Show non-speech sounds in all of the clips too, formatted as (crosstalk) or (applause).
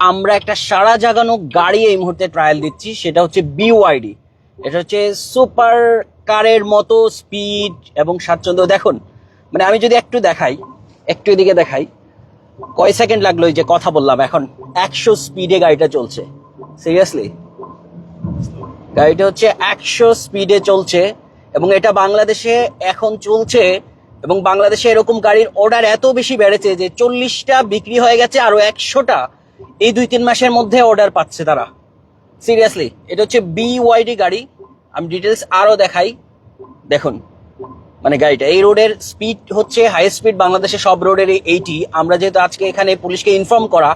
আমরা একটা সারা জাগানো গাড়ি এই মুহূর্তে ট্রায়াল দিচ্ছি, সেটা হচ্ছে বিওয়াইডি এটা হচ্ছে সুপার কারের মতো স্পিড এবং স্বাচ্ছন্দ্য। দেখুন মানে আমি যদি একটু দেখাই, একটু এদিকে দেখাই, কয় সেকেন্ড লাগল যে কথা বললাম এখন? একশো স্পিডে গাড়িটা চলছে। সিরিয়াসলি গাড়িটা হচ্ছে একশো স্পিডে চলছে এবং এটা বাংলাদেশে এখন চলছে এবং বাংলাদেশে এরকম গাড়ির অর্ডার এত বেশি বেড়েছে যে চল্লিশটা বিক্রি হয়ে গেছে আরও একশোটা। এই দুই তিন মাসের মধ্যে অর্ডার পাচ্ছে তারা। সিরিয়াসলি এটা হচ্ছে বিওয়াইডি গাড়ি। আমি ডিটেলস আরও দেখাই। দেখুন মানে গাড়িটা, এই রোডের স্পিড হচ্ছে হাই স্পিড বাংলাদেশে সব রোডের এইটি আমরা যেহেতু আজকে এখানে পুলিশকে ইনফর্ম করা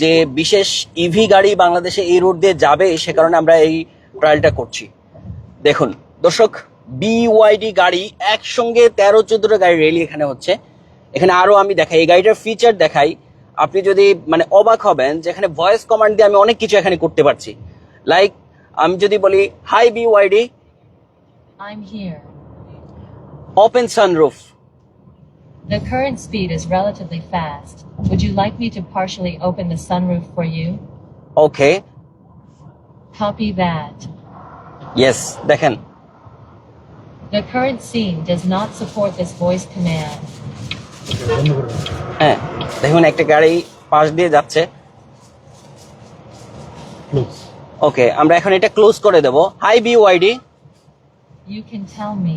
যে বিশেষ ইভি গাড়ি বাংলাদেশে এই রোড দিয়ে যাবে, সে কারণে আমরা এই ট্রায়ালটা করছি। দেখুন, দর্শক বিওয়াইডি গাড়ি একসঙ্গে তেরো চোদ্দটা গাড়ি রেলি এখানে হচ্ছে। এখানে আরও আমি দেখাই, এই গাড়িটার ফিচার দেখাই। আপনি যদি মানে অবাক হবেন যে এখানে ভয়েস কমান্ড দিয়ে আমি অনেক কিছু এখানে করতে পারছি লাইক আমি যদি বলি hi BYD I'm here. Open sunroof The current speed is relatively fast. Would you like me to partially open the sunroof for you? Okay Copy that. Yes দেখেন The current scene does not support this voice command. হ্যাঁ দেখুন একটা গাড়ি পাশ দিয়ে যাচ্ছে। ওকে আমরা এখন এটা ক্লোজ করে দেব। Hi BYD You can tell me.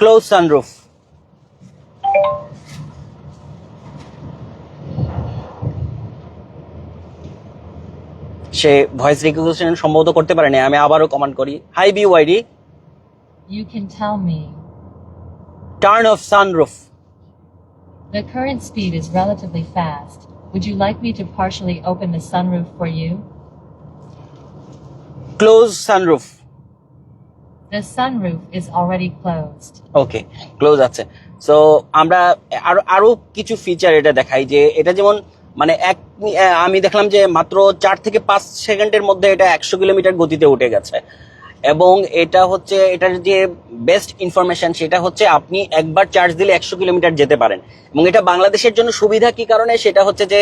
Close sunroof say voice recognition সম্ভবত করতে পারেনি আমি আবারও কমান্ড করি। Hi BYD You can tell me. Turn off sunroof The current speed is relatively fast. Would you like me to partially open the sunroof for you? Close sunroof The sunroof is already closed. Okay close আছে so আমরা আরও আরও কিছু feature এটা দেখাই যে এটা যেমন মানে এক আমি দেখলাম যে মাত্র চার থেকে পাঁচ সেকেন্ডের মধ্যে এটা একশো কিলোমিটার গতিতে উঠে গেছে এবং এটা হচ্ছে এটার যে বেস্ট ইনফরমেশন সেটা হচ্ছে আপনি একবার চার্জ দিলে একশো কিলোমিটার যেতে পারেন। এবং এটা বাংলাদেশের জন্য সুবিধা কি কারণে? সেটা হচ্ছে যে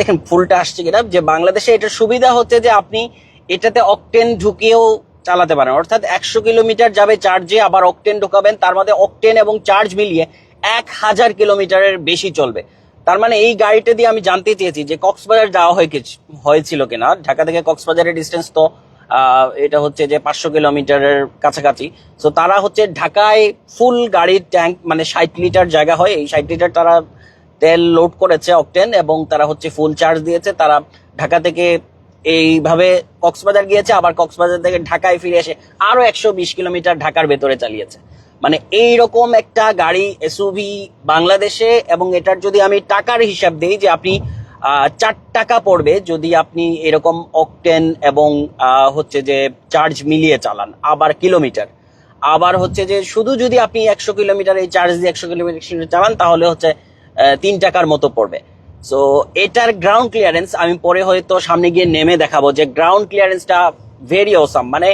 দেখেন, ফুলটা আসছে কিনা? যে বাংলাদেশে এটার সুবিধা হচ্ছে যে আপনি এটাতে অকটেন ঢুকিয়েও চালাতে পারেন। অর্থাৎ একশো কিলোমিটার যাবে চার্জে আবার অকটেন ঢোকাবেন। তার মধ্যে অকটেন এবং চার্জ মিলিয়ে এক হাজার কিলোমিটারের বেশি চলবে। তার মানে এই গাড়িটা দিয়ে আমি জানতে চেয়েছি যে কক্সবাজার যাওয়া হয় হয়েছিল কিনা? ঢাকা থেকে কক্সবাজারের ডিস্টেন্স তো এটা হচ্ছে যে পাঁচশো কিলোমিটারের কাছাকাছি। তো তারা হচ্ছে ঢাকায় ফুল গাড়ির ট্যাঙ্ক মানে ষাট লিটার জায়গা হয়। এই ষাট লিটার তারা তেল লোড করেছে অকটেন এবং তারা হচ্ছে ফুল চার্জ দিয়েছে। তারা ঢাকা থেকে এইভাবে কক্সবাজার গিয়েছে, আবার কক্সবাজার থেকে ঢাকায় ফিরে এসে আরও একশো বিশ কিলোমিটার ঢাকার ভেতরে চালিয়েছে। মানে এই রকম একটা গাড়ি এসউভি বাংলাদেশে এবং এটার যদি আমি টাকার হিসাব দিই যে আপনি চার টাকা পড়বে যদি আপনি এরকম অকটেন এবং হচ্ছে যে চার্জ মিলিয়ে চালান, আবার কিলোমিটার আবার হচ্ছে যে শুধু যদি আপনি একশো কিলোমিটার এই চার্জ দিয়ে একশো কিলোমিটার চালান, তাহলে হচ্ছে তিন টাকার মতো পড়বে। সো এটার গ্রাউন্ড ক্লিয়ারেন্স আমি পরে হয়তো সামনে গিয়ে নেমে দেখাবো যে গ্রাউন্ড ক্লিয়ারেন্সটা ভেরি অসাম মানে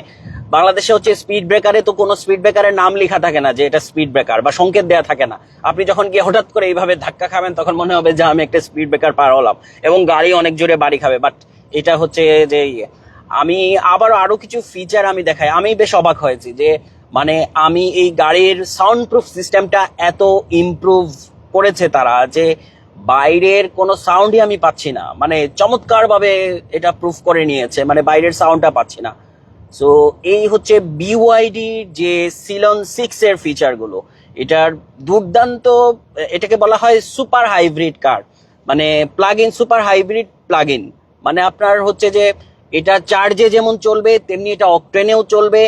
বাংলাদেশে হচ্ছে স্পিড ব্রেকারে তো কোনো স্পিড ব্রেকারের নাম লেখা থাকে না যে এটা স্পিড ব্রেকার বা সংকেত দেওয়া থাকে না। আপনি যখন গিয়ে হঠাৎ করে এইভাবে ধাক্কা খাবেন, তখন মনে হবে যে আমি একটা স্পিড ব্রেকার পার হলাম এবং গাড়ি অনেক জোরে বাড়ি খাবে। বাট এটা হচ্ছে যে। আমি আবার আরও কিছু ফিচার আমি দেখাই। আমি বেশ অবাক হয়েছি যে মানে আমি এই গাড়ির সাউন্ড প্রুফ সিস্টেমটা এত ইমপ্রুভ করেছে তারা যে বাইরের কোনো সাউন্ডই আমি পাচ্ছি না। মানে চমৎকারভাবে এটা প্রুফ করে নিয়েছে। মানে বাইরের সাউন্ডটা পাচ্ছি না। সো এই হচ্ছে বিওয়াইডি যে সিলন সিক্স এর ফিচারগুলো। এটার দুর্দান্ত, এটাকে বলা হয় সুপার হাইব্রিড কার মানে plug in super hybrid plug in মানে আপনার হচ্ছে যে, এটা চার্জে যেমন চলবে, তেমনি এটা অকটেনেও চলবে।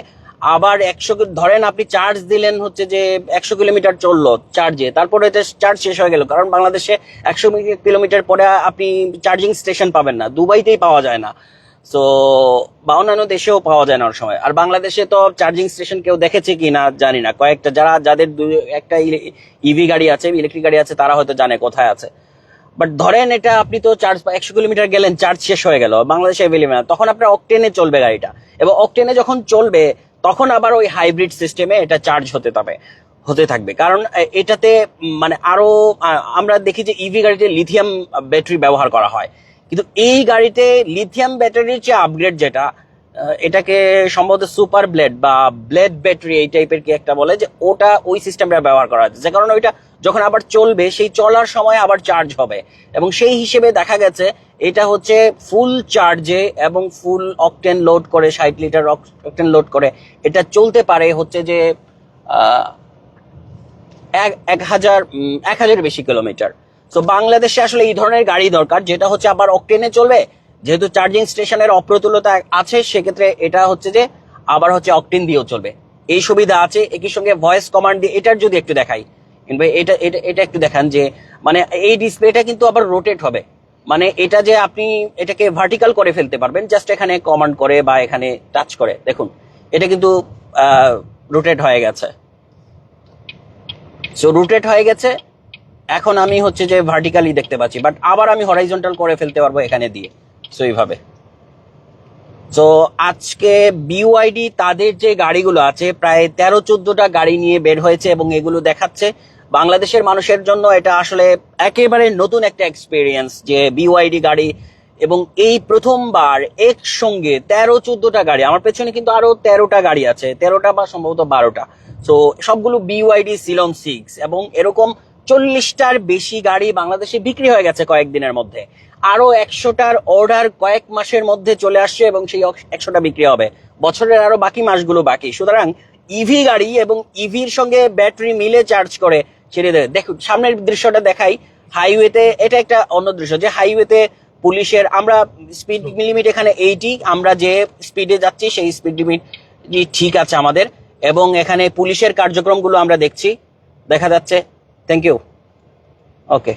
আবার একশো ধরেন আপনি চার্জ দিলেন হচ্ছে যে একশো কিলোমিটার চলল চার্জে তারপরে এটা চার্জ শেষ হয়ে গেল। কারণ বাংলাদেশে একশো কিলোমিটার পরে আপনি চার্জিং স্টেশন পাবেন না। দুবাইতেই পাওয়া যায় না। সো বা অন্যান্য দেশেও পাওয়া যায় না অনেক সময়। আর বাংলাদেশে তো চার্জিং স্টেশন কেউ দেখেছে কি না জানি না। কয়েকটা যারা, যাদের দু- একটা ইভি গাড়ি আছে ইলেকট্রিক গাড়ি আছে, তারা হয়তো জানে কোথায় আছে। বাট ধরেন এটা আপনি তো চার্জ একশো কিলোমিটার গেলেন চার্জ শেষ হয়ে গেল, বাংলাদেশে অ্যাভেলেবেল তখন আপনার অকটেনে চলবে গাড়িটা। এবং অকটেনে যখন চলবে, তখন আবার ওই হাইব্রিড সিস্টেমে এটা চার্জ হতে তবে, হতে থাকবে। কারণ এটাতে মানে আরও আমরা দেখি যে ইভি গাড়িতে লিথিয়াম ব্যাটারি ব্যবহার করা হয়। কিন্তু এই গাড়িতে লিথিয়াম ব্যাটারির যে আপগ্রেড যেটা এটাকে সম্ভবত সুপার ব্লেড বা ব্লেড ব্যাটারি এই টাইপের কি একটা বলে, যে ওটা ওই সিস্টেমটা ব্যবহার করা হচ্ছে যে কারণে ওইটা যখন আবার চলবে, সেই চলার সময় আবার চার্জ হবে। এবং সেই হিসেবে দেখা গেছে, এটা হচ্ছে ফুল চার্জে এবং ফুল অকটেন লোড করে, ষাট লিটার অকটেন লোড করে। এটা চলতে পারে হচ্ছে যে এক হাজার এক হাজারের বেশি কিলোমিটার তো বাংলাদেশে আসলে এই ধরনের গাড়ি দরকার, যেটা হচ্ছে আবার অকটেনে চলবে। যেহেতু চার্জিং স্টেশনের অপ্রতুলতা আছে, সেক্ষেত্রে এটা হচ্ছে যে আবার হচ্ছে অকটেন দিয়েও চলবে। এই সুবিধা আছে, একই সঙ্গে ভয়েস কমান্ড দিয়ে এটার যদি একটু দেখাই। এটা এটা একটু দেখান যে মানে এই ডিসপ্লেটা কিন্তু আবার রোটেট হবে। মানে এটা যে আপনি এটাকে ভার্টিক্যাল করে ফেলতে পারবেন জাস্ট এখানে কমান্ড করে বা এখানে টাচ করে। দেখুন, এটা কিন্তু রোটেট হয়ে গেছে। সো রুটেড হয়ে গেছে এখন আমি হচ্ছে যে ভার্টিক্যালি দেখতে পাচ্ছি বাট আবার আমি হরাইজন্টাল করে ফেলতে পারব এখানে দিয়ে সো এইভাবে। তো আজকে বিওআইডি তাদের যে গাড়িগুলো আছে, প্রায় তেরো চোদ্দটা গাড়ি নিয়ে বের হয়েছে এবং এগুলো দেখাচ্ছে। বাংলাদেশের মানুষের জন্য এটা আসলে একেবারে নতুন একটা এক্সপিরিয়েন্স যে বিওআইডি গাড়ি এবং এই প্রথমবার একসঙ্গে তেরো চোদ্দটা গাড়ি, আমার পেছনে কিন্তু আরও তেরোটা গাড়ি আছে, তেরোটা বা সম্ভবত বারোটা। তো সবগুলো বিওআইডি সিলন সিক্স এবং এরকম চল্লিশটার বেশি গাড়ি বাংলাদেশে বিক্রি হয়ে গেছে কয়েকদিনের মধ্যে। আরও একশোটার অর্ডার কয়েক মাসের মধ্যে চলে আসছে এবং সেই একশোটা বিক্রি হবে। বছরের আরও বাকি মাসগুলো বাকি। সুতরাং ইভি গাড়ি এবং ইভির সঙ্গে ব্যাটারি মিলে চার্জ করে ছেড়ে দেয়। দেখুন, সামনের দৃশ্যটা দেখাই। হাইওয়েতে এটা একটা অন্য দৃশ্য যে হাইওয়েতে পুলিশের আমরা স্পিড লিমিট এখানে এইটি আমরা যে স্পিডে যাচ্ছি সেই স্পিড লিমিট ঠিক আছে আমাদের। এবং এখানে পুলিশের কার্যক্রমগুলো আমরা দেখছি। দেখা যাচ্ছে thank you okay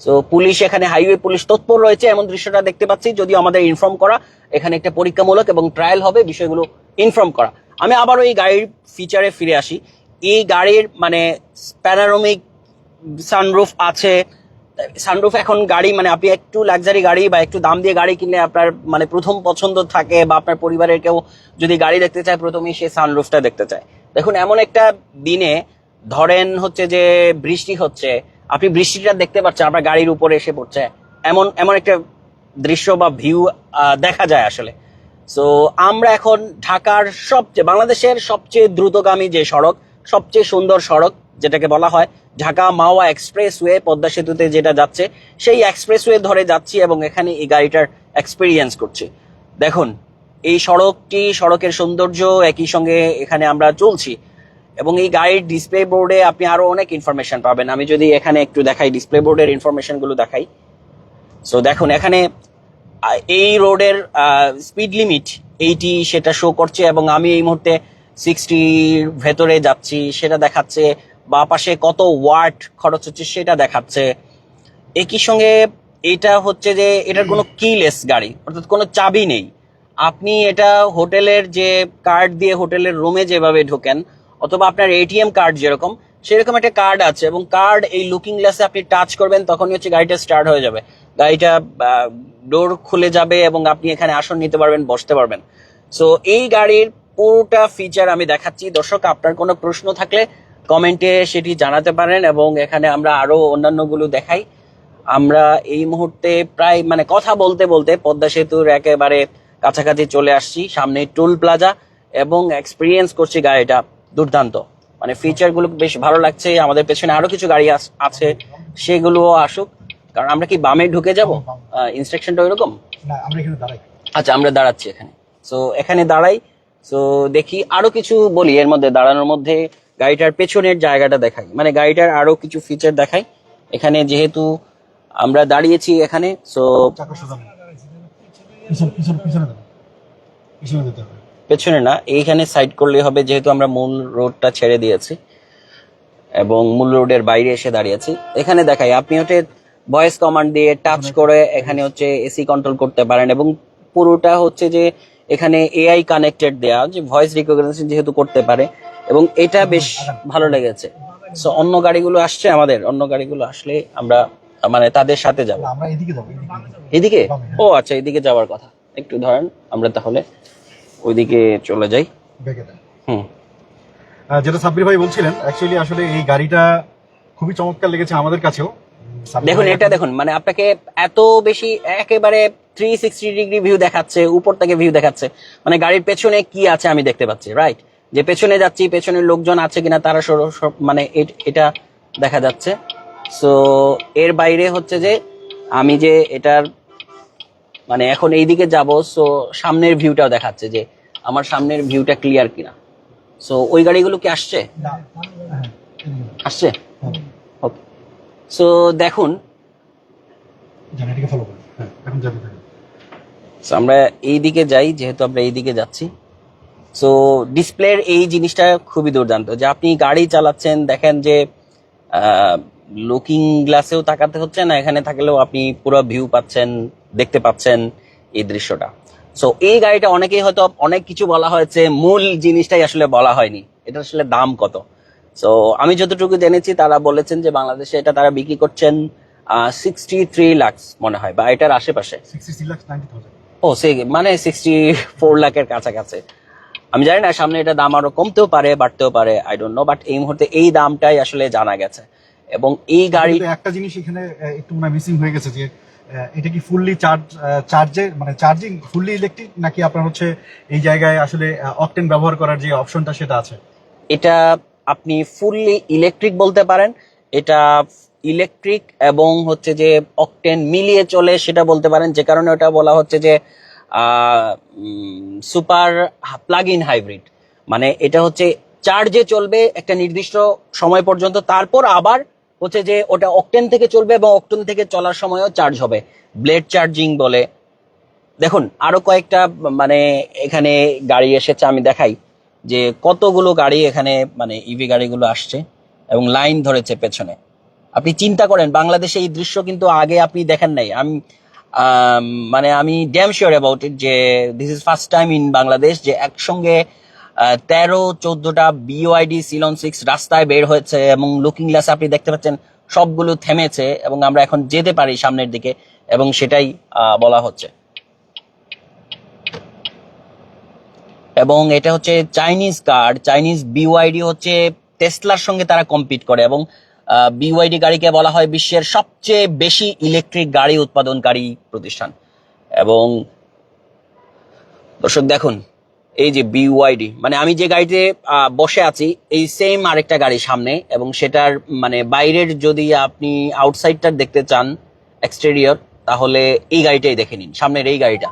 so police এখানে হাইওয়ে পুলিশ তৎপর রয়েছে, এমন দৃশ্যটা দেখতে পাচ্ছি, যদিও আমাদের ইনফর্ম করা এখানে একটা পরীক্ষামূলক এবং ট্রায়াল হবে, বিষয়গুলো ইনফর্ম করা। আমি আবারও এই গাড়ির ফিচারে ফিরে আসি। এই গাড়ির মানে প্যানারোমিক সানরুফ আছে। সানরুফ এখন গাড়ি মানে আপনি একটু লাক্সারি গাড়ি বা একটু দাম দিয়ে গাড়ি কিনলে আপনার মানে প্রথম পছন্দ থাকে বা আপনার পরিবারের কেউ যদি গাড়ি দেখতে চায়, প্রথমেই সে সানরুফটা দেখতে চায়। দেখুন, এমন একটা দিনে ধরেন হচ্ছে যে বৃষ্টি হচ্ছে, আপনি বৃষ্টিটা দেখতে পাচ্ছেন, আপনার গাড়ির উপরে এসে পড়ছে। এমন এমন একটা দৃশ্য বা ভিউ দেখা যায় আসলে। সো আমরা এখন ঢাকার সবচেয়ে, বাংলাদেশের সবচেয়ে দ্রুতগামী যে সড়ক, সবচেয়ে সুন্দর সড়ক, যেটাকে বলা হয় ঢাকা মাওয়া এক্সপ্রেসওয়ে, পদ্মা সেতুতে যেটা যাচ্ছে, সেই এক্সপ্রেসওয়ে ধরে যাচ্ছি এবং এখানে এই গাড়িটার এক্সপিরিয়েন্স করছি। দেখুন, এই সড়কটি, সড়কের সৌন্দর্য একই সঙ্গে এখানে আমরা চলছি। এবং এই গাড়ির ডিসপ্লে বোর্ডে আপনি আরও অনেক ইনফরমেশন পাবেন। আমি যদি এখানে একটু দেখাই ডিসপ্লে বোর্ডের ইনফরমেশনগুলো দেখাই। সো দেখুন, এখানে এই রোডের স্পিড লিমিট এইটি সেটা শো করছে এবং আমি এই মুহূর্তে সিক্সটির ভেতরে যাচ্ছি। সেটা দেখাচ্ছে, বা পাশে কত ওয়াট খরচ হচ্ছে সেটা দেখাচ্ছে। একই সঙ্গে এটা হচ্ছে যে, এটার কোনো কিলেস গাড়ি, অর্থাৎ কোনো চাবি নেই। আপনি এটা হোটেলের যে কার্ড দিয়ে হোটেলের রুমে যেভাবে ঢোকেন অথবা আপনার এটিএম কার্ড যেরকম, সেরকম একটা কার্ড আছে এবং কার্ড এই লুকিং গ্লাসে আপনি টাচ করবেন, তখনই হচ্ছে গাড়িটা স্টার্ট হয়ে যাবে। গাড়িটা ডোর খুলে যাবে এবং আপনি এখানে আসন নিতে পারবেন, বসতে পারবেন। সো এই গাড়ির পুরোটা ফিচার আমি দেখাচ্ছি। দর্শক, আপনার কোনো প্রশ্ন থাকলে কমেন্টে সেটি জানাতে পারেন এবং এখানে আমরা আরও অন্যান্যগুলো দেখাই। আমরা এই মুহূর্তে প্রায় মানে কথা বলতে বলতে পদ্মা সেতুর একেবারে কাছাকাছি চলে আসছি, সামনে টুল প্লাজা এবং এক্সপিরিয়েন্স করছি গাড়িটা। দুর্দান্ত। মানে ফিচারগুলো বেশ ভালো লাগছে আমাদের পেছনে আরও কিছু গাড়ি আছে সেগুলোও আসুক। কারণ আমরা কি বামে ঢুকে যাব? ইনস্ট্রাকশনটা ওইরকম? আচ্ছা আমরা দাঁড়াচ্ছি এখানে। সো এখানে দাঁড়াই। সো দেখি আরও কিছু বলি এর মধ্যে দাঁড়ানোর মধ্যে গাড়িটার পেছনের জায়গাটা দেখাই। মানে গাড়িটার আরও কিছু ফিচার দেখাই। এখানে যেহেতু আমরা দাঁড়িয়েছি এখানে সো। পিছন পিছন পিছনে পিছনে না এইখানে সাইড করলে হবে যেহেতু আমরা মূল রোডটা ছেড়ে দিয়েছি এবং মূল রোডের বাইরে এসে দাঁড়িয়েছি এখানে দেখাই আপনি হচ্ছে ভয়েস কমান্ড দিয়ে টাচ করে এখানে হচ্ছে এসি কন্ট্রোল করতে পারেন এবং পুরোটা হচ্ছে যে এখানে এআই কানেক্টেড দেয়া যে ভয়েস রিকগনিশন যেহেতু করতে পারে এবং এটা বেশ ভালো লেগেছে। সো অন্য গাড়িগুলো আসছে আমাদের অন্য গাড়িগুলো আসলে আমরা মানে তাদের সাথে যাব। আমরা এদিকে যাব এদিকে। এদিকে? ও আচ্ছা এদিকে যাওয়ার কথা। একটু ধরেন আমরা তাহলে ওইদিকে চলে যাই। হুম। যেটা সাব্বির ভাই বলছিলেন অ্যাকচুয়ালি আসলে এই গাড়িটা খুবই চমৎকার লেগেছে আমাদের কাছেও। দেখুন এটা দেখুন মানে আপনাকে এত বেশি একেবারে থ্রি সিক্সটি ডিগ্রি ভিউ দেখাচ্ছে উপর থেকে ভিউ দেখাচ্ছে। মানে গাড়ির পেছনে কি আছে আমি দেখতে পাচ্ছি রাইট যে পেছনে যাচ্ছি পেছনে লোকজন আছে কিনা তারা মানে এটা দেখা যাচ্ছে। সো এর বাইরে হচ্ছে যে আমি যে এটার মানে এখন এইদিকে যাব সো সামনের ভিউটাও দেখাচ্ছে যে আমার সামনের ভিউটা ক্লিয়ার কিনা। সো ওই গাড়িগুলো কি আসছে। আসছে? ওকে সো দেখুন। হ্যাঁ, আমরা এই দিকে যাই যেহেতু আমরা এই দিকে যাচ্ছি। সো ডিসপ্লের এই জিনিসটা খুবই দুর্দান্ত যে আপনি গাড়ি চালাচ্ছেন দেখেন যে লুকিং গ্লাসেও তাকাতে হচ্ছে না এখানে থাকলেও আপনি পুরো ভিউ পাচ্ছেন। দেখতে পাচ্ছেন এই দৃশ্যটা। সো এই গাড়িটা অনেকেই হয়তো অনেক কিছু বলা হয়েছে মূল জিনিসটাই আসলে বলা হয়নি। এটা আসলে দাম কত? সো আমি যতটুকু জেনেছি তারা বলেছেন যে বাংলাদেশে এটা তারা বিক্রি করছেন সিক্সটি থ্রি লাক্স মনে হয় বা এটার আশেপাশে। 63 লাখ 90,000 ও সে মানে সিক্সটি ফোর লাখের কাছাকাছি। আমি জানি না সামনে এটা দাম আরও কমতেও পারে বাড়তেও পারে আই ডোন্ট নো বাট এই মুহূর্তে এই দামটাই আসলে জানা গেছে। এবং এই গাড়ি একটা জিনিস এখানে একটু মিসিং হয়ে গেছে যে এটা কি ফুললি চার্জ চার্জে মানে চার্জিং ফুললি ইলেকট্রিক নাকি আপনার হচ্ছে এই জায়গায় আসলে অকটেন ব্যবহার করার যে অপশনটা সেটা আছে? এটা আপনি ফুললি ইলেকট্রিক বলতে পারেন। এটা ইলেকট্রিক এবং হচ্ছে যে অকটেন মিলিয়ে চলে সেটা বলতে পারেন। যে কারণে ওটা বলা হচ্ছে যে সুপার প্লাগ ইন হাইব্রিড মানে এটা হচ্ছে চার্জে চলবে একটা নির্দিষ্ট সময় পর্যন্ত। তারপর আবার হচ্ছে যে ওটা অকটেন থেকে চলবে এবং অকটেন থেকে চলার সময়ও চার্জ হবে। ব্লেড চার্জিং বলে। দেখুন, আরও কয়েকটা মানে এখানে গাড়ি এসেছে, আমি দেখাই। যে কতগুলো গাড়ি এখানে মানে ইভি গাড়িগুলো আসছে এবং লাইন ধরেছে পেছনে। আপনি চিন্তা করেন, বাংলাদেশে এই দৃশ্য কিন্তু আগে আপনি দেখেন নাই। আমি মানে আমি ড্যাম শিওর অ্যাবাউট ইট যে this is first time in Bangladesh যে একসঙ্গে তেরো, চোদ্দটা বিওআইডি সিলন সিক্স রাস্তায় বের হয়েছে এবং লুকিং গ্লাস আপনি দেখতে পাচ্ছেন সবগুলো থেমেছে এবং আমরা এখন যেতে পারি সামনের দিকে এবং সেটাই বলা হচ্ছে। এবং এটা হচ্ছে চাইনিজ কার চাইনিজ বিওয়াইডি হচ্ছে টেসলার সঙ্গে তারা কম্পিট করে এবং বিওয়াইডি গাড়িকে বলা হয় বিশ্বের সবচেয়ে বেশি ইলেকট্রিক গাড়ি উৎপাদনকারী প্রতিষ্ঠান। এবং দর্শক দেখুন এই যে বিওয়াইডি মানে আমি যে গাড়িতে বসে আছি, এই সেম আরেকটা গাড়ি সামনে এবং সেটার মানে বাইরের যদি আপনি আউটসাইডটা দেখতে চান এক্সটেরিয়র তাহলে এই গাড়িটাই দেখে নিন, সামনের এই গাড়িটা।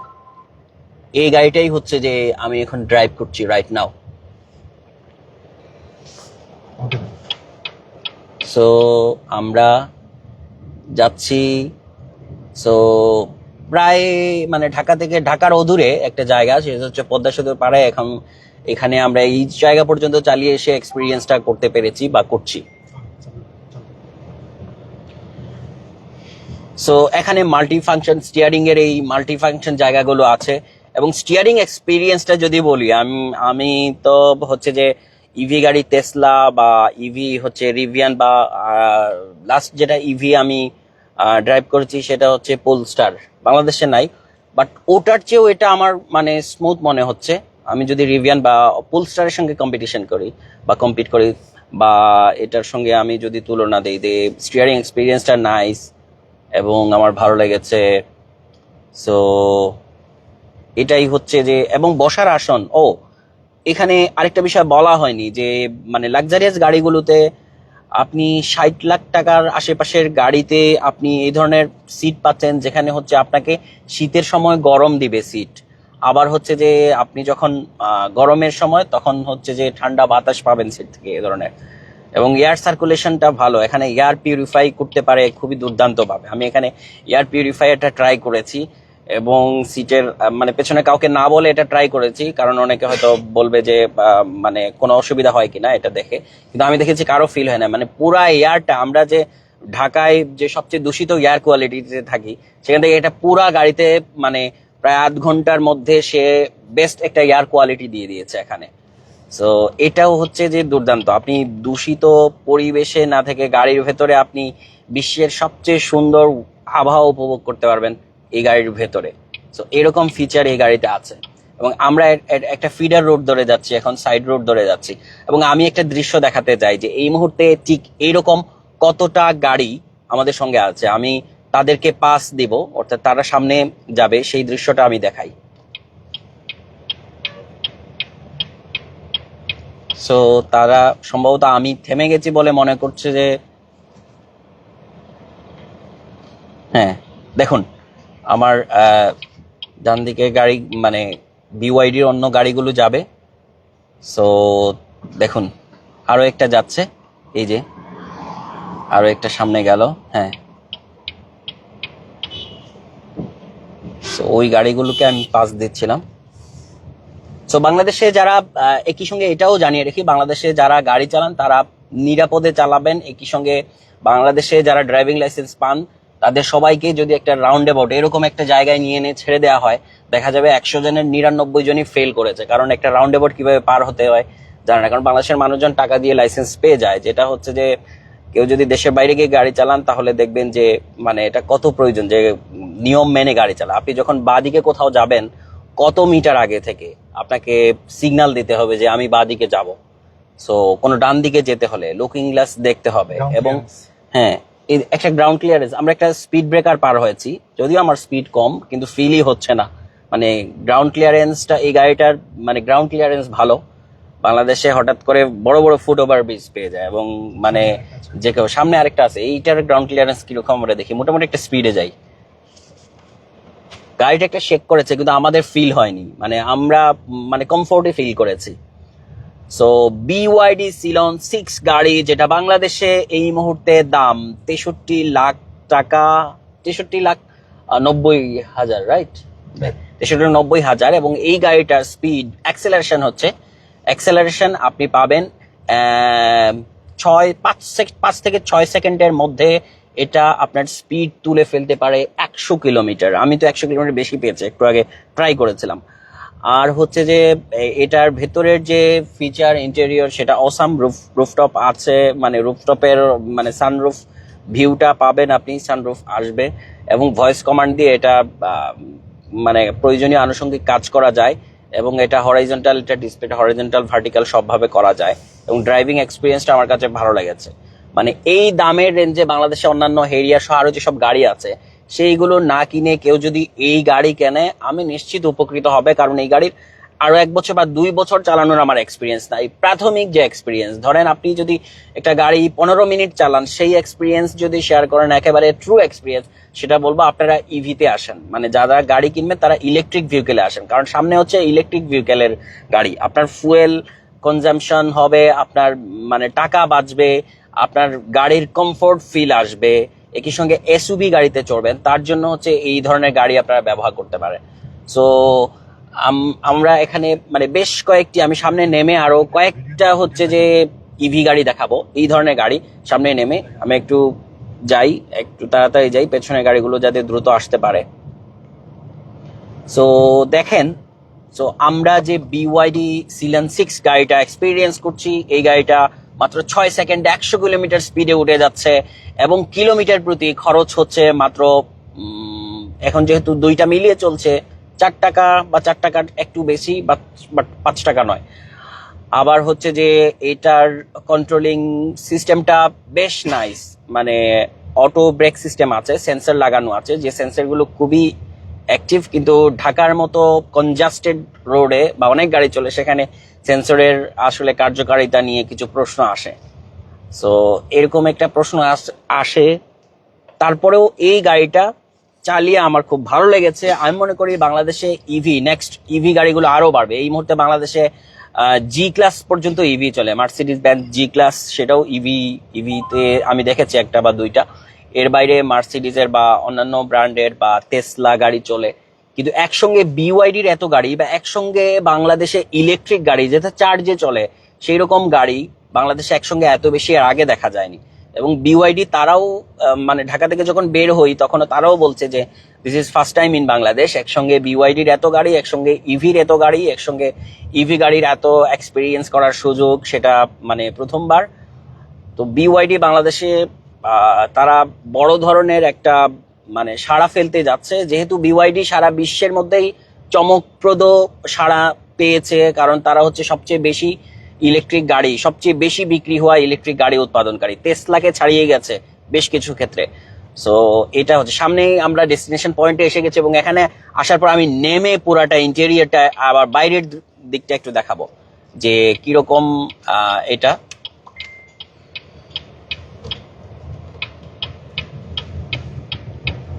এই গাড়িটাই হচ্ছে যে আমি এখন ড্রাইভ করছি রাইট নাও সো আমরা যাচ্ছি সো প্রায় মানে ঢাকা থেকে ঢাকার অদূরে একটা জায়গা সেটা হচ্ছে পদ্মা সেতুর পাড়ে এখন এখানে আমরা এই জায়গা পর্যন্ত চালিয়ে এসে এক্সপিরিয়েন্সটা করতে পেরেছি বা করছি। সো এখানে মাল্টি ফাংশন স্টিয়ারিং এর এই মাল্টি ফাংশন জায়গাগুলো আছে এবং স্টিয়ারিং এক্সপিরিয়েন্সটা যদি বলি, আমি আমি তো হচ্ছে যে ইভি গাড়ি টেসলা বা ইভি হচ্ছে রিভিয়ান বা লাস্ট যেটা ইভি আমি ড্রাইভ করেছি সেটা হচ্ছে পোলস্টার বাংলাদেশে নাই বাট ওটার চেয়েও এটা আমার মানে স্মুথ মনে হচ্ছে। আমি যদি রিভিয়ান বা পোলস্টারের সঙ্গে কম্পিটিশন করি বা কম্পিট করি বা এটার সঙ্গে আমি যদি তুলনা দিই যে স্টিয়ারিং এক্সপিরিয়েন্সটা নাইস এবং আমার ভালো লেগেছে সো এটাই হচ্ছে যে, এবং বসার আসন, ও, এখানে আরেকটা বিষয় বলা হয়নি যে মানে লাক্সারিয়াস গাড়িগুলোতে আপনি ষাট লাখ টাকার আশেপাশের গাড়িতে আপনি এই ধরনের সিট পাচ্ছেন, যেখানে হচ্ছে আপনাকে শীতের সময় গরম দিবে সিট আবার হচ্ছে যে আপনি যখন গরমের সময়, তখন হচ্ছে যে ঠান্ডা বাতাস পাবেন সিট থেকে এ ধরনের। এবং এয়ার সার্কুলেশনটা ভালো। এখানে এয়ার পিউরিফাই করতে পারে খুবই দুর্দান্ত ভাবে আমি এখানে এয়ার পিউরিফায়ারটা ট্রাই করেছি। এবং সিটের মানে পেছনে কাউকে না বলে এটা ট্রাই করেছি, কারণ অনেকে হয়তো বলবে যে মানে কোনো অসুবিধা হয় কিনা এটা দেখে। কিন্তু আমি দেখেছি কারও ফিল হয় না। মানে পুরা এয়ারটা আমরা যে ঢাকায় যে সবচেয়ে দূষিত এয়ার কোয়ালিটিতে থাকি, সেখান থেকে এটা পুরা গাড়িতে মানে প্রায় আধ ঘণ্টার মধ্যে সে বেস্ট একটা এয়ার কোয়ালিটি দিয়ে দিয়েছে এখানে। সো এটাও হচ্ছে যে দুর্দান্ত। আপনি দূষিত পরিবেশে না থেকে গাড়ির ভেতরে আপনি বিশ্বের সবচেয়ে সুন্দর আবহাওয়া উপভোগ করতে পারবেন। এই গাড়ির ভেতরে। সো এরকম ফিচার এই গাড়িতে আছে। এবং আমরা একটা ফিডার রোড ধরে যাচ্ছি, এখন সাইড রোড ধরে যাচ্ছি। এবং আমি একটা দৃশ্য দেখাতে চাই যে, এই মুহূর্তে ঠিক এইরকম কতটা গাড়ি আমাদের সঙ্গে আছে। আমি তাদেরকে পাস দিব, অর্থাৎ তারা সামনে যাবে, সেই দৃশ্যটা আমি দেখাই। সো তারা সম্ভবত আমি থেমে গেছি বলে মনে করছে যে হ্যাঁ দেখুন আমার ডান দিকে গাড়ি মানে বিওয়াইডির অন্য গাড়িগুলো যাবে। সো দেখুন আরও একটা যাচ্ছে, এই যে আরও একটা সামনে গেল হ্যাঁ। সো ওই গাড়িগুলোকে আমি পাস দিচ্ছিলাম। সো বাংলাদেশে যারা একই সঙ্গে এটাও জানিয়ে রেখি, বাংলাদেশে যারা গাড়ি চালান, তারা নিরাপদে চালাবেন। একই সঙ্গে বাংলাদেশে যারা ড্রাইভিং লাইসেন্স পান তাদের সবাইকে যদি একটা রাউন্ড অ্যাবাউট এরকম একটা জায়গায় নিয়ে এনে ছেড়ে দেওয়া হয় দেখা যাবে একশো জনের নিরানব্বই জনই ফেল করেছে। কারণ একটা রাউন্ড অ্যাবাউট কীভাবে পার হতে হয় জানে না। কারণ বাংলাদেশের মানুষজন টাকা দিয়ে লাইসেন্স পেয়ে যায় যেটা হচ্ছে যে কেউ যদি দেশের বাইরে গিয়ে গাড়ি চালান তাহলে দেখবেন যে মানে এটা কত প্রয়োজন যে নিয়ম মেনে গাড়ি চালা আপনি যখন বাদিকে কোথাও যাবেন কত মিটার আগে থেকে আপনাকে সিগন্যাল দিতে হবে যে আমি বাদিকে যাব। সো কোনো ডান দিকে যেতে হলে লুকিং গ্লাস দেখতে হবে এবং হ্যাঁ একটা গ্রাউন্ড ক্লিয়ারেন্স আমরা একটা স্পিড ব্রেকার পার হয়েছি। যদিও আমার স্পিড কম, কিন্তু ফিলই হচ্ছে না। মানে গ্রাউন্ড ক্লিয়ারেন্সটা এই গাড়িটার মানে গ্রাউন্ড ক্লিয়ারেন্স ভালো। বাংলাদেশে হঠাৎ করে বড় বড় ফুট ওভার ব্রিজ পেয়ে যায় এবং মানে যে কেউ সামনে আরেকটা আছে, এইটার গ্রাউন্ড ক্লিয়ারেন্স কীরকম আমরা দেখি? মোটামুটি একটা স্পিডে যাই। গাড়িটা একটা শেক করেছে, কিন্তু আমাদের ফিল হয়নি। মানে আমরা মানে কমফোর্টে ফিল করেছি। সো বিওয়াইডি সিলন সিক্স গাড়ি যেটা বাংলাদেশে এই মুহূর্তে দাম তেষট্টি লাখ টাকা তেষট্টি লাখ নব্বই হাজার রাইট তেষট্টি নব্বই হাজার এবং এই গাড়িটার স্পিড অ্যাক্সেলারেশন হচ্ছে। অ্যাক্সেলারেশন আপনি পাবেন ছয় পাঁচ পাঁচ থেকে ছয় সেকেন্ডের মধ্যে এটা আপনার স্পিড তুলে ফেলতে পারে একশো কিলোমিটার। আমি তো একশো কিলোমিটার বেশি পেয়েছি একটু আগে ট্রাই করেছিলাম। আর হচ্ছে যে এটার ভেতরের যে ফিচার ইন্টেরিয়র সেটা অসাম রুফ রুফটপ আছে মানে রুফটপের মানে সানরুফ ভিউটা পাবেন আপনি সানরুফ আসবে এবং ভয়েস কমান্ড দিয়ে এটা মানে প্রয়োজনীয় আনুষঙ্গিক কাজ করা যায় এবং এটা হরাইজন্টাল এটা ডিসপ্লেটা হরাইজন্টাল ভার্টিক্যাল সবভাবে করা যায় এবং ড্রাইভিং এক্সপিরিয়েন্সটা আমার কাছে ভালো লেগেছে। মানে এই দামের রেঞ্জে বাংলাদেশে অন্যান্য হেরিয়া সহ আরও যেসব গাড়ি আছে সেইগুলো না কিনে কেউ যদি এই গাড়ি কেনে, আমি নিশ্চিত উপকৃত হবে। কারণ এই গাড়ির আরও এক বছর বা দুই বছর চালানোর আমার এক্সপিরিয়েন্স নাই। প্রাথমিক যে এক্সপিরিয়েন্স ধরেন আপনি যদি একটা গাড়ি পনেরো মিনিট চালান, সেই এক্সপিরিয়েন্স যদি শেয়ার করেন, একেবারে ট্রু এক্সপিরিয়েন্স সেটা বলব আপনারা ইভিতে আসেন। মানে যারা গাড়ি কিনবেন, তারা ইলেকট্রিক ভেহিকেলে আসেন। কারণ সামনে হচ্ছে ইলেকট্রিক ভেহিকেলের গাড়ি। আপনার ফুয়েল কনজামশন হবে, আপনার মানে টাকা বাঁচবে, আপনার গাড়ির কমফোর্ট ফিল আসবে। একই সঙ্গে এসইউবি গাড়িতে চড়বেন, তার জন্য হচ্ছে এই ধরনের গাড়ি আপনারা ব্যবহার করতে পারেন। সো আমরা এখানে মানে বেশ কয়েকটি, আমি সামনে নেমে আরও কয়েকটা হচ্ছে যে ইভি গাড়ি দেখাবো। এই ধরনের গাড়ি সামনে নেমে আমি একটু যাই, একটু তাড়াতাড়ি যাই, পেছনের গাড়িগুলো যাতে দ্রুত আসতে পারে। সো দেখেন সো আমরা যে বিওয়াইডি সিলেন সিক্স গাড়িটা এক্সপিরিয়েন্স করছি, এই গাড়িটা মাত্র ছয় সেকেন্ড একশো কিলোমিটার স্পিডে উঠে যাচ্ছে এবং কিলোমিটার প্রতি খরচ হচ্ছে মাত্র এখন যেহেতু দুইটা মিলিয়ে চলছে, চার টাকা বা চার টাকার একটু বেশি বাট পাঁচ টাকা নয়। আবার হচ্ছে যে এটার কন্ট্রোলিং সিস্টেমটা বেশ নাইস মানে অটো ব্রেক সিস্টেম আছে সেন্সার লাগানো আছে, যে সেন্সারগুলো খুবই অ্যাক্টিভ কিন্তু ঢাকার মতো কনজাস্টেড রোডে বা অনেক গাড়ি চলে, সেখানে সেন্সরের আসলে কার্যকারিতা নিয়ে কিছু প্রশ্ন আসে। সো এরকম একটা প্রশ্ন আস- তারপরেও এই গাড়িটা চালিয়ে আমার খুব ভালো লেগেছে। আমি মনে করি বাংলাদেশে ইভি নেক্সট ইভি গাড়িগুলো আরও বাড়বে। এই মুহূর্তে বাংলাদেশে জি ক্লাস পর্যন্ত ইভি চলে। মার্সিডিজ ব্যান্ড জি ক্লাস সেটাও ইভি ইভিতে আমি দেখেছি একটা বা দুইটা। এর বাইরে মার্সিডিজের বা অন্যান্য ব্র্যান্ডের বা টেসলা গাড়ি চলে। কিন্তু একসঙ্গে বিওয়াইডির এত গাড়ি বা একসঙ্গে বাংলাদেশে ইলেকট্রিক গাড়ি যেটা চার্জে চলে সেই রকম গাড়ি বাংলাদেশে একসঙ্গে এত বেশি এর আগে দেখা যায়নি। এবং বিওয়াইডি তারাও মানে ঢাকা থেকে যখন বের হই তখন তারাও বলছে যে this is first time in Bangladesh একসঙ্গে বিওয়াইডির এত গাড়ি, একসঙ্গে ইভির এত গাড়ি, একসঙ্গে ইভি গাড়ির এত এক্সপিরিয়েন্স করার সুযোগ, সেটা মানে প্রথমবার। তো বিওয়াইডি বাংলাদেশে তারা বড় ধরনের একটা মানে সাড়া ফেলতে যাচ্ছে। যেহেতু বিওয়াইডি সারা বিশ্বের মধ্যেই চমকপ্রদ সাড়া পেয়েছে, কারণ তারা হচ্ছে সবচেয়ে বেশি ইলেকট্রিক গাড়ি, সবচেয়ে বেশি বিক্রি হওয়া ইলেকট্রিক গাড়ি উৎপাদনকারী। টেসলাকে ছাড়িয়ে গেছে বেশ কিছু ক্ষেত্রে। সো এটা হচ্ছে। সামনেই আমরা ডেস্টিনেশন পয়েন্টে এসে গেছি এবং এখানে আসার পর আমি নেমে পুরাটা ইন্টেরিয়রটা আবার বাইরের দিকটা একটু দেখাবো যে কীরকম এটা।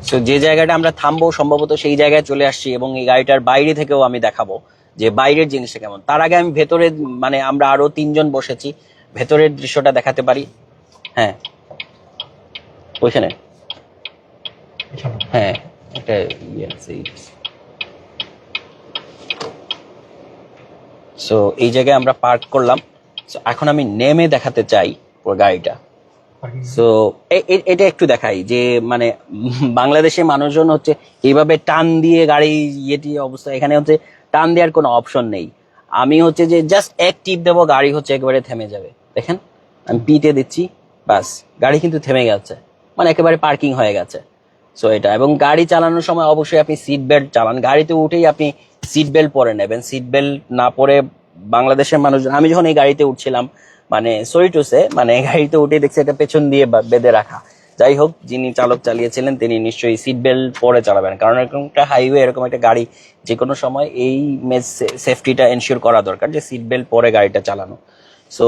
সো যে জায়গাটা আমরা থামবো সম্ভবত সেই জায়গায় চলে আসছি এবং এই গাড়িটার বাইরে থেকেও আমি দেখাবো যে বাইরের জিনিসটা কেমন। তার আগে আমি ভেতরে মানে আমরা আরও তিনজন বসেছি ভেতরের দৃশ্যটা দেখাতে পারি। হ্যাঁ। ওইখানে? হ্যাঁ এটা সো এই জায়গায় আমরা পার্ক করলাম। এখন আমি নেমে দেখাতে চাই পুরো গাড়িটা। সো এটা একটু দেখাই যে মানে (laughs) বাংলাদেশে মানুষজন হচ্ছে এইভাবে টান দিয়ে গাড়ি ইয়েটি অবস্থা। এখানে হচ্ছে টান দেওয়ার কোনো অপশন নেই। আমি হচ্ছে যে জাস্ট এক টিপ দেবো, গাড়ি হচ্ছে একেবারে থেমে যাবে। দেখেন, আমি পিতে দিচ্ছি, বাস, গাড়ি কিন্তু থেমে গেছে। মানে একেবারে পার্কিং হয়ে গেছে। সো এটা, এবং গাড়ি চালানোর সময় অবশ্যই আপনি সিট বেল্ট চালান। গাড়িতে উঠেই আপনি সিট বেল্ট পরে নেবেন। সিট বেল্ট না পরে বাংলাদেশের মানুষজন, আমি যখন এই গাড়িতে উঠছিলাম মানে সরি টু সে মানে গাড়িতে উঠে দেখছে এটা পেছন দিয়ে বেঁধে রাখা। যাই হোক, যিনি চালক চালিয়েছিলেন, তিনি নিশ্চয়ই সিট বেল্ট পরে চালাবেন। কারণ এরকম একটা হাইওয়ে এরকম একটা গাড়ি যে কোনো সময় এই সেফটিটা এনশিওর করা দরকার যে সিট বেল্ট পরে গাড়িটা চালানো। সো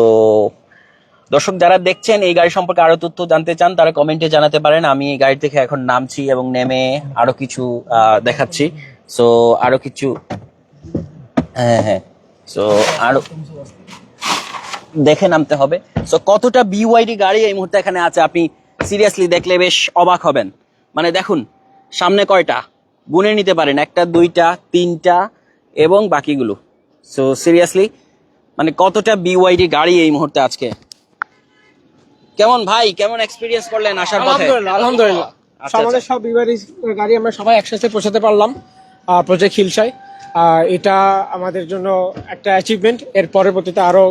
দর্শক, যারা দেখছেন এই গাড়ি সম্পর্কে আরও তথ্য জানতে চান, তারা কমেন্টে জানাতে পারেন। আমি এই গাড়ি থেকে এখন নামছি এবং নেমে আরও কিছু দেখাচ্ছি। সো আরও কিছু হ্যাঁ হ্যাঁ। সো আরও দেখে নামতে হবে। সো কতটা বিওয়াইডি গাড়ি এই মুহূর্তে এখানে আছে আপনি সিরিয়াসলি দেখলে বেশ অবাক হবেন। মানে দেখুন সামনে কয়টা? গুনে নিতে পারেন একটা দুইটা তিনটা এবং বাকিগুলো। সো সিরিয়াসলি মানে কতটা বিওয়াইডি গাড়ি এই মুহূর্তে আজকে? কেমন ভাই? কেমন এক্সপিরিয়েন্স করলেন আসার পথে? আলহামদুলিল্লাহ আলহামদুলিল্লাহ। আচ্ছা, আমাদের আচ্ছা। সব বিবারি গাড়ি আমরা সবাই একসাথে পৌঁছাতে পারলাম প্রজেক্ট হিলসায় আহ, এটা আমাদের জন্য একটা অ্যাচিভমেন্ট এর পরবর্তীতে আরও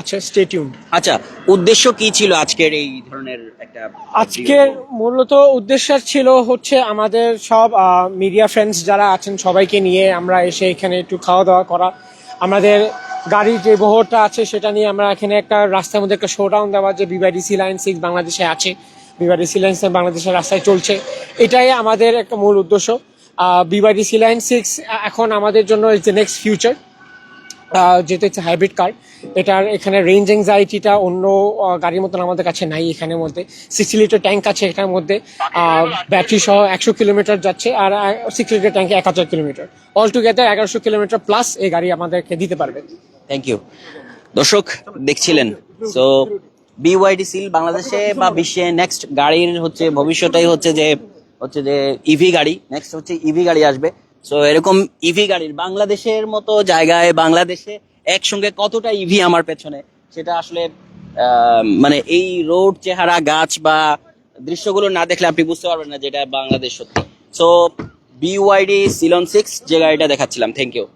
আছে স্টেটিউন আচ্ছা উদ্দেশ্য কি ছিল আজকের এই ধরনের একটা আজকের মূলত উদ্দেশ্য ছিল হচ্ছে আমাদের সব মিডিয়া ফ্রেন্ডস যারা আছেন সবাইকে নিয়ে আমরা এসে এখানে একটু খাওয়া দাওয়া করা। আমাদের গাড়ির যে বহরটা আছে সেটা নিয়ে আমরা এখানে একটা রাস্তার মধ্যে একটা শোডাউন দেওয়া যে বিবাইডিসি লাইন সিক্স বাংলাদেশে আছে। বিবাইডিসি লাইন বাংলাদেশের রাস্তায় চলছে। এটাই আমাদের একটা মূল উদ্দেশ্য। বিবাইডিসি লাইন সিক্স এখন আমাদের জন্য ইজ দ্য নেক্সট ফিউচার যেহেতু হচ্ছে হাইব্রিড কার এটার এখানে রেঞ্জ এংজাইটিটা অন্য গাড়ির মতন আমাদের কাছে নাই এখানের মধ্যে। সিক্সটি লিটার ট্যাঙ্ক আছে এটার মধ্যে ব্যাটারি সহ একশো কিলোমিটার যাচ্ছে, আর সিক্স লিটার ট্যাঙ্কে এক হাজার কিলোমিটার অল টুগেদার এগারোশো কিলোমিটার প্লাস এই গাড়ি আমাদেরকে দিতে পারবে। থ্যাংক ইউ দর্শক, দেখছিলেন। সো বিওয়াইডি সিল বাংলাদেশে বা বিশ্বে নেক্সট গাড়ির হচ্ছে ভবিষ্যৎটাই হচ্ছে যে হচ্ছে যে ইভি গাড়ি নেক্সট হচ্ছে ইভি গাড়ি আসবে। সো এরকম ইভি গাড়ির বাংলাদেশের মতো জায়গায় বাংলাদেশে একসঙ্গে কতটা ইভি আমার পেছনে, সেটা আসলে মানে এই রোড চেহারা, গাছ বা দৃশ্যগুলো না দেখলে আপনি বুঝতে পারবেন না যেটা বাংলাদেশ সত্যি। সো বিওয়াইডি সিলন সিক্স যে গাড়িটা দেখাচ্ছিলাম থ্যাংক ইউ